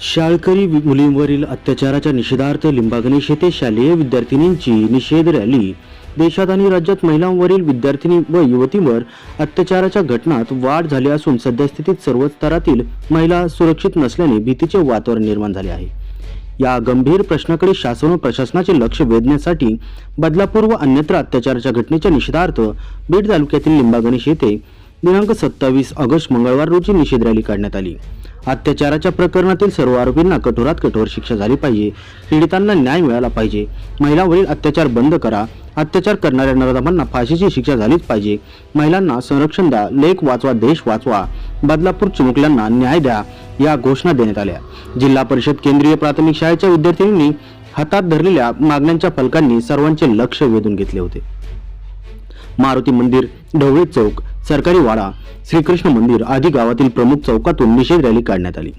शाळकरी मुलींवरील अत्याचाराच्या निषेधार्थ लिंबागणेश येथे शालेय विद्यार्थिनींची निषेध रॅली. देशात आणि राज्यात महिलांवरील विद्यार्थिनी व युवतींवर अत्याचाराच्या घटनात वाढ झाली असून सद्यस्थितीत सर्व स्तरातील महिला सुरक्षित नसल्याने भीतीचे वातावरण निर्माण झाले आहे. या गंभीर प्रश्नाकडे शासन व प्रशासनाचे लक्ष वेधण्यासाठी बदलापूर व अन्यत्र अत्याचाराच्या घटनेच्या निषेधार्थ बीड तालुक्यातील लिंबागणेश येथे दिनांक सत्तावीस ऑगस्ट मंगळवार रोजी निषेध रॅली काढण्यात आली. अत्याचाराच्या प्रकरणातील सर्व आरोपींना कठोरात कठोर शिक्षा झाली पाहिजे. पीडितांना न्याय मिळाला पाहिजे. महिलांवरील अत्याचार बंद करा. अत्याचार करणाऱ्या नराधमांना फाशीची शिक्षा झालीच पाहिजे. महिलांना संरक्षण द्या. लेख वाचवा देश वाचवा. बदलापूर चिमुकल्यांना न्याय द्या. या घोषणा देण्यात आल्या. जिल्हा परिषद केंद्रीय प्राथमिक शाळेच्या विद्यार्थिनींनी हातात धरलेल्या मागण्यांच्या फलकांनी सर्वांचे लक्ष वेधून घेतले होते. मारुती मंदिर ढवळे चौक सरकारी वाडा श्रीकृष्ण मंदिर आदी गावातील प्रमुख चौकातून निषेध रॅली काढण्यात आली.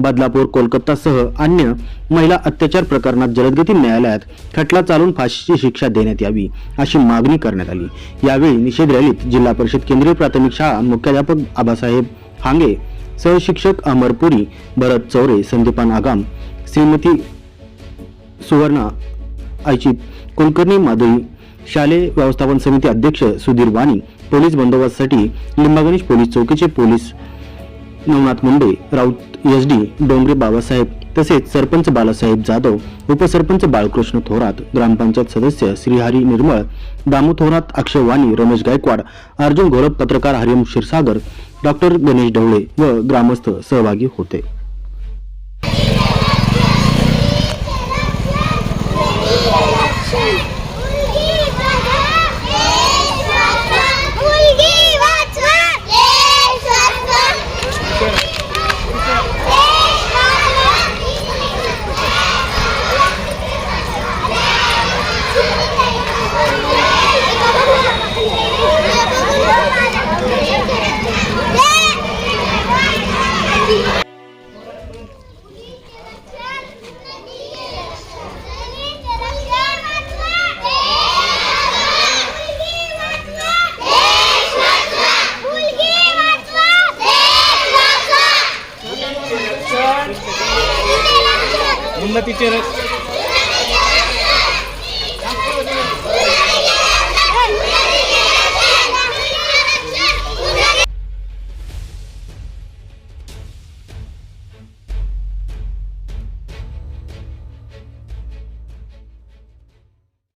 बदलापूर कोलकातासह अन्य महिला अत्याचार प्रकरणात जलदगती न्यायालयात खटला चालून फाशीची शिक्षा देण्यात यावी अशी मागणी करण्यात आली. यावेळी निषेध रॅलीत जिल्हा परिषद केंद्रीय प्राथमिक शाळा मुख्याध्यापक आबासाहेब हांगे सहशिक्षक अमरपुरी भरत चौरे संदीपान आगाम श्रीमती सुवर्णा ऐचित कुलकर्णी माधुरी शालेय व्यवस्थापन समिती अध्यक्ष सुधीर वाणी पोलीस बंदोबस्तासाठी Limbaganesh police चौकीचे police Navnath Munde Raut S D Dongre Babasaheb तसेच सरपंच बालासाहेब जाधव उपसरपंच बाळकृष्ण थोरात ग्रामपंचायत सदस्य श्रीहरी निर्मळ दामू थोरात अक्षय वाणी रमेश गायकवाड अर्जुन घोरप पत्रकार हरिम क्षीरसागर डॉक्टर गणेश ढवळे व ग्रामस्थ सहभागी होते मुलगी वाचवा देश वाचवा देश वाचवा उन्नतीचे रथ